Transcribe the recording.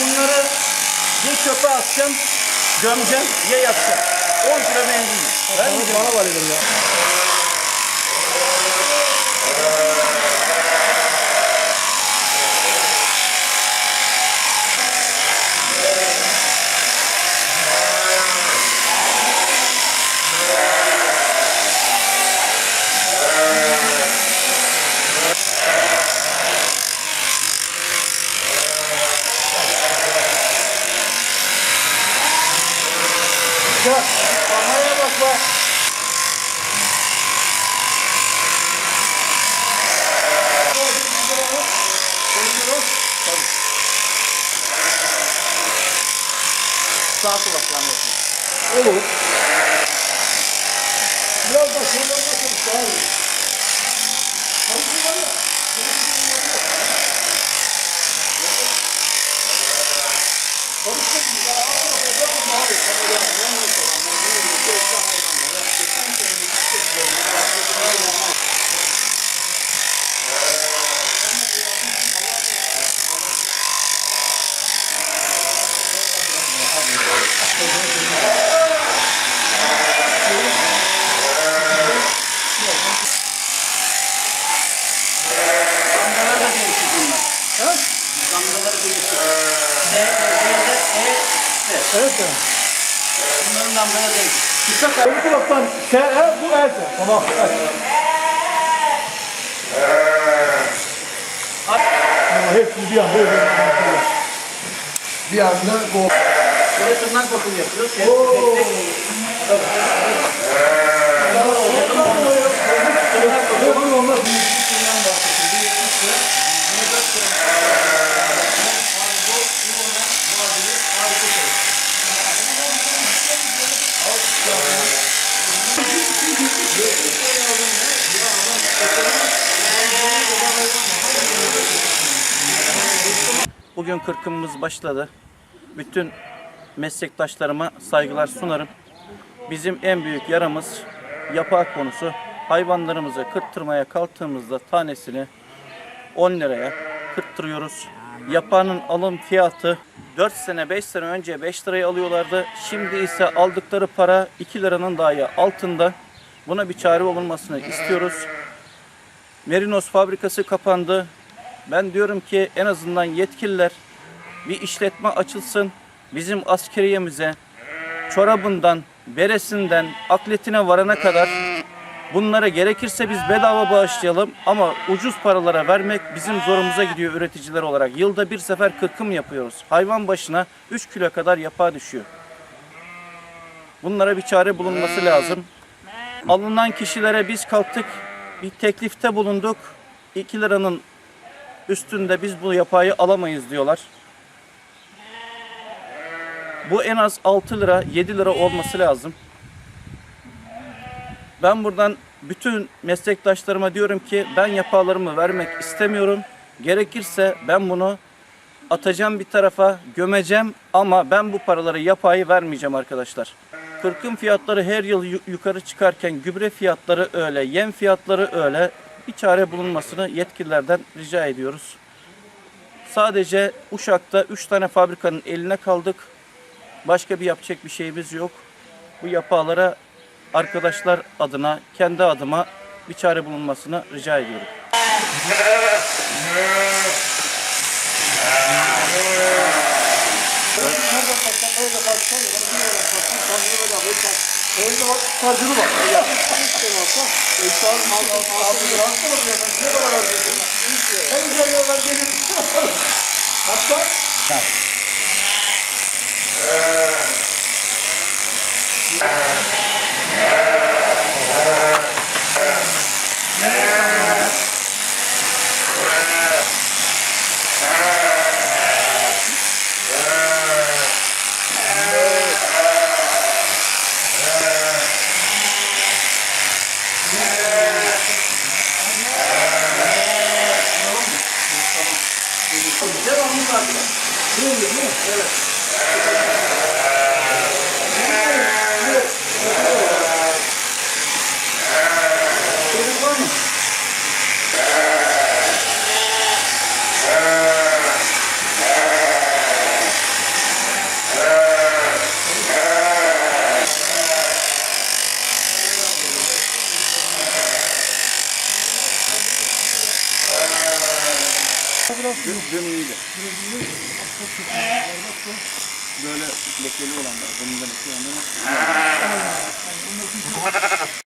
bunları ya çöpe atacağım, gömeceğim ya yakacağım. 10 kilo benzin. Vermeyeceğim. Bana var elim ya. Ya, kameraya bak bak. Sağ kulaklarını olsun. Olur. Biraz da şöyle bakalım daha iyi. Hadi şuraya bak. Konuştuk Evet de. Bunların damgaları değişik. Dikkat et. Bu taraftan K, E, bu E. Tamam. Evet. Ama hepsi bir anda. Bir anda bu. Böyle tırnak bakımı yapıyoruz. Oo. tek Bugün kırkımımız başladı. Bütün meslektaşlarıma saygılar sunarım. Bizim en büyük yaramız yapak konusu. Hayvanlarımızı kırttırmaya kalktığımızda tanesini 10 liraya kırttırıyoruz. Yapağının alım fiyatı 4 sene 5 sene önce 5 liraya alıyorlardı. Şimdi ise aldıkları para 2 liranın dahi altında. Buna bir çare olunmasını istiyoruz. Merinos fabrikası kapandı. Ben diyorum ki en azından yetkililer bir işletme açılsın. Bizim askeriyemize çorabından, beresinden, akletine varana kadar bunlara gerekirse biz bedava bağışlayalım ama ucuz paralara vermek bizim zorumuza gidiyor üreticiler olarak. Yılda bir sefer kırkım yapıyoruz. Hayvan başına 3 kilo kadar yapağı düşüyor. Bunlara bir çare bulunması lazım. Alınan kişilere biz kalktık, bir teklifte bulunduk. 2 liranın üstünde biz bu yapağı alamayız diyorlar. Bu en az 6 lira, 7 lira olması lazım. Ben buradan bütün meslektaşlarıma diyorum ki ben yapağlarımı vermek istemiyorum. Gerekirse ben bunu atacağım bir tarafa, gömeceğim ama ben bu paraları yapağı vermeyeceğim arkadaşlar. Kırkın fiyatları her yıl yu- yukarı çıkarken gübre fiyatları öyle, yem fiyatları öyle. Bir çare bulunmasını yetkililerden rica ediyoruz. Sadece Uşak'ta 3 tane fabrikanın eline kaldık. Başka bir yapacak bir şeyimiz yok. Bu yapağlara arkadaşlar adına, kendi adıma bir çare bulunmasını rica ediyorum. Elinde bak, sarcını bak. Al, al, al, al, al, ne kadar harcıyorsun? En güzel yollar gelir. Hatta பார்க்கல İyiydi. Böyle lekeli olanlar. Bundan iki yandan.